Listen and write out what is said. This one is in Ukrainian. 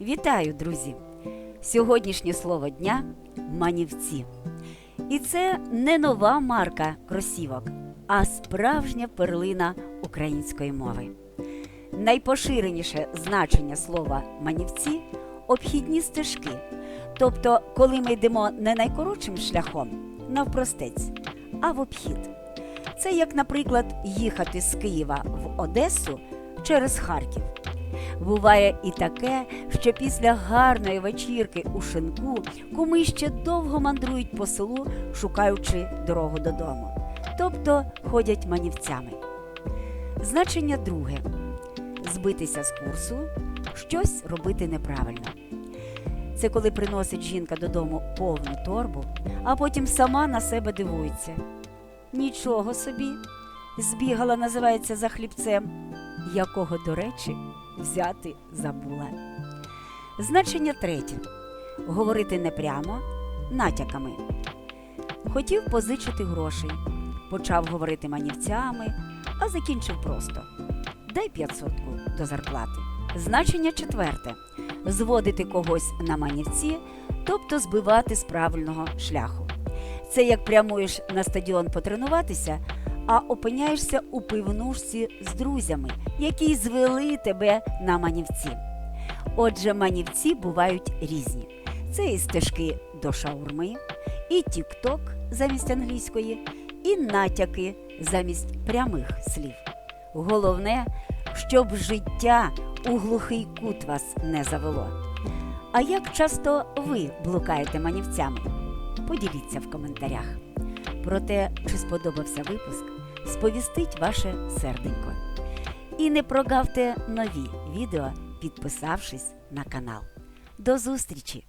Вітаю, друзі! Сьогоднішнє слово дня манівці. І це не нова марка кросівок, а справжня перлина української мови. Найпоширеніше значення слова манівці обхідні стежки. Тобто, коли ми йдемо не найкоротшим шляхом, навпростець, а в обхід. Це як, наприклад, їхати з Києва в Одесу через Харків. Буває і таке, що після гарної вечірки у шинку куми ще довго мандрують по селу, шукаючи дорогу додому, тобто ходять манівцями. Значення друге збитися з курсу, щось робити неправильно. Це коли приносить жінка додому повну торбу, а потім сама на себе дивується. Нічого собі, збігала, називається за хлібцем, якого, до речі, взяти забула. Значення третє говорити не прямо, натяками. Хотів позичити грошей, почав говорити манівцями, а закінчив просто дай п'ятсотку до зарплати. Значення четверте зводити когось на манівці, тобто збивати з правильного шляху. Це як прямуєш на стадіон потренуватися, а опиняєшся у пивнушці з друзями, які звели тебе на манівці. Отже, манівці бувають різні. Це і стежки до шаурми, і тік-ток замість англійської, і натяки замість прямих слів. Головне, щоб життя у глухий кут вас не завело. А як часто ви блукаєте манівцями? Поділіться в коментарях. Про те, чи сподобався випуск, сповістить ваше серденько. І не прогавте нові відео, підписавшись на канал. До зустрічі!